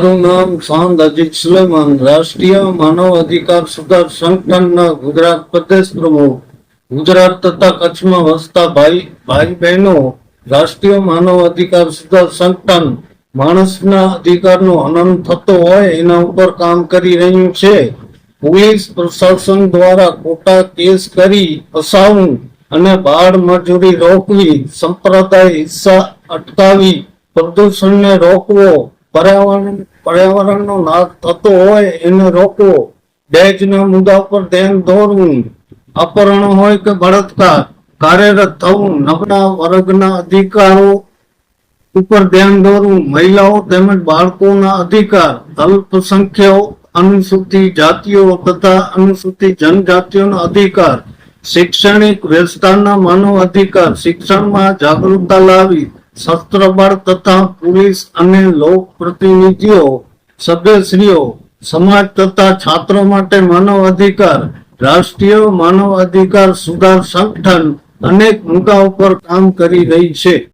મારું નામ સાંદ અજીત સુલેમાન, રાષ્ટ્રીય માનવ અધિકાર સુધાર સંગઠનના ગુજરાત પ્રદેશ પ્રમુખ. ગુજરાત તથા કચ્છમાં વસતા ભાઈ ભાઈ બહેનો, રાષ્ટ્રીય માનવ અધિકાર સુધાર સંગઠન માણસના અધિકારનો હનન થતો હોય એના ઉપર કામ કરી રહ્યું છે. પોલીસ પ્રશાસન દ્વારા ખોટા કેસ કરી ફસાવું અને બાળ મજૂરી રોકવી, સંપ્રદાય હિસ્સા અટકાવી, પ્રદૂષણને રોકવો પર્યાવરણ, પર્યાવરણનો નાશ થતો હોય એને રોકવો. દહેજના મુદ્દા પર ધ્યાન દોરવું. અપહરણ હોય કે બળાત્કાર, કાર્યરત થવું. નબળા વર્ગના અધિકારો ઉપર ધ્યાન દોરવું. મહિલાઓ તેમજ બાળકોના અધિકાર અલ્પસંખ્યાઓ અનુસૂચિત જાતિઓ તથા અનુસૂચિત જનજાતિઓના અધિકાર, શૈક્ષણિક વ્યવસ્થાના માનવ અધિકાર, શિક્ષણમાં જાગૃતતા લાવી શસ્ત્ર તથા પોલીસ અને લોક પ્રતિનિધિઓ, સભ્યશ્રીઓ, સમાજ તથા છાત્રો માટે માનવ અધિકાર, રાષ્ટ્રીય માનવ અધિકાર સુધાર સંગઠન અનેક મુદ્દા ઉપર કામ કરી રહી છે.